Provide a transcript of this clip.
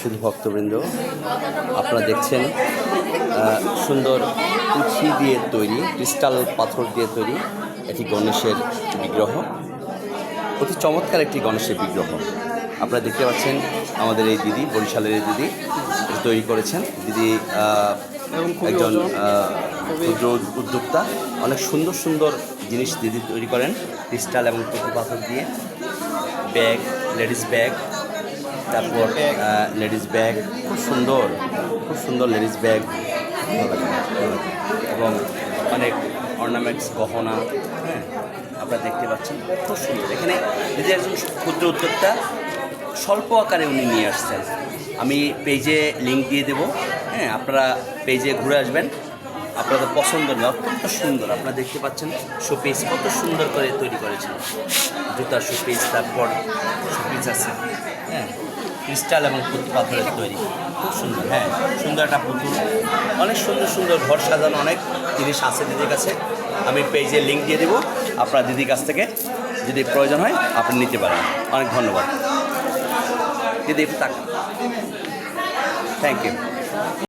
শুধু ভক্তবৃন্দ আপনারা দেখছেন সুন্দর পুঁথি দিয়ে তৈরি ক্রিস্টাল পাথর দিয়ে তৈরি একটি গণেশের বিগ্রহ। অতি চমৎকার একটি গণেশের বিগ্রহ। আপনারা দেখতে পাচ্ছেন আমাদের এই দিদি বরিশালের এই দিদি তৈরি করেছেন। দিদি একজন ক্ষুদ্র উদ্যোক্তা। অনেক সুন্দর সুন্দর জিনিস দিদি তৈরি করেন ক্রিস্টাল এবং পুঁথি পাথর দিয়ে। ব্যাগ লেডিস ব্যাগ তারপর লেডিস ব্যাগ, খুব সুন্দর খুব সুন্দর লেডিস ব্যাগ। এবং অনেক অর্নামেন্টস গহনা হ্যাঁ আপনারা দেখতে পাচ্ছেন খুব সুন্দর। এখানে যদি একজন ক্ষুদ্র উদ্যোক্তা, স্বল্প আকারে উনি নিয়ে আসছেন, আমি পেজে লিঙ্ক দিয়ে দেবো। হ্যাঁ আপনারা পেজে ঘুরে আসবেন। আপনাদের পছন্দ নেই অত্যন্ত সুন্দর। আপনারা দেখতে পাচ্ছেন শোপিস কত সুন্দর করে তৈরি করেছেন। জুতার শোপিস তারপর শোপিস আছে হ্যাঁ ক্রিস্টাল এবং পুঁতি পাথরের তৈরি। খুব সুন্দর হ্যাঁ সুন্দর একটা পুতুল অনেক সুন্দর সুন্দর ঘর সাজানো অনেক জিনিস আছে দিদির কাছে। আমি পেজে লিঙ্ক দিয়ে দেবো, আপনার দিদির কাছ থেকে যদি প্রয়োজন হয়, আপনি নিতে পারেন। অনেক ধন্যবাদ। দিদি তাক থ্যাংক ইউ